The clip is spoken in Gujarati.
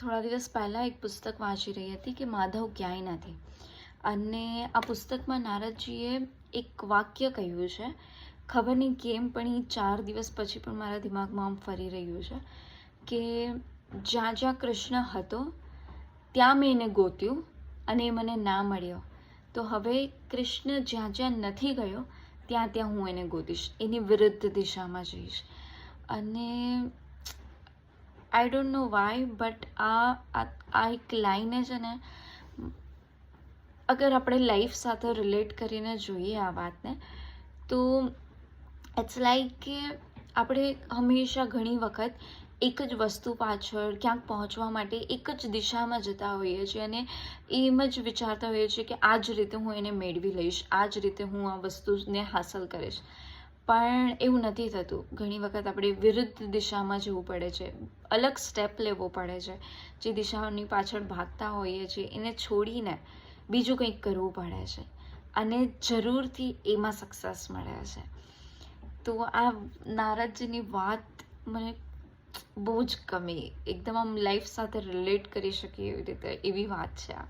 થોડા દિવસ પહેલાં એક પુસ્તક વાંચી રહી હતી કે માધવ ક્યાંય નથી અને આ પુસ્તકમાં નારદજીએ એક વાક્ય કહ્યું છે. ખબર નહીં કેમ પણ એ ચાર દિવસ પછી પણ મારા દિમાગમાં આમ ફરી રહ્યું છે કે જ્યાં જ્યાં કૃષ્ણ હતો, ત્યાં મેં એને ગોત્યું અને એ મને ના મળ્યો. તો હવે કૃષ્ણ જ્યાં જ્યાં નથી ગયો, ત્યાં ત્યાં હું એને ગોતીશ. એની વિરુદ્ધ દિશામાં જઈશ. અને I don't know why but આ, આ- એક લાઈને છે ને, અગર આપણે લાઈફ સાથે રિલેટ કરીને જોઈએ આ વાતને, તો ઇટ્સ લાઈક કે આપણે હંમેશા ઘણી વખત એક જ વસ્તુ પાછળ ક્યાંક પહોંચવા માટે એક જ દિશામાં જતા હોઈએ છીએ અને એમ જ વિચારતા હોઈએ છીએ કે આ જ રીતે હું એને મેળવી લઈશ, આ જ રીતે હું આ વસ્તુને હાંસલ કરીશ. પણ એવું નથી થતું. ઘણી વખત આપણે વિરુદ્ધ દિશામાં જવું પડે છે. અલગ સ્ટેપ લેવો પડે છે. જે દિશાઓની પાછળ ભાગતા હોઈએ છીએ, એને છોડીને બીજું કંઈક કરવું પડે છે. અને જરૂરથી એમાં સક્સેસ મળે છે. તો આ નારદજીની વાત મને બહુ જ ગમી. એકદમ આમ લાઈફ સાથે રિલેટ કરી શકીએ એવી રીતે, એવી વાત છે આ.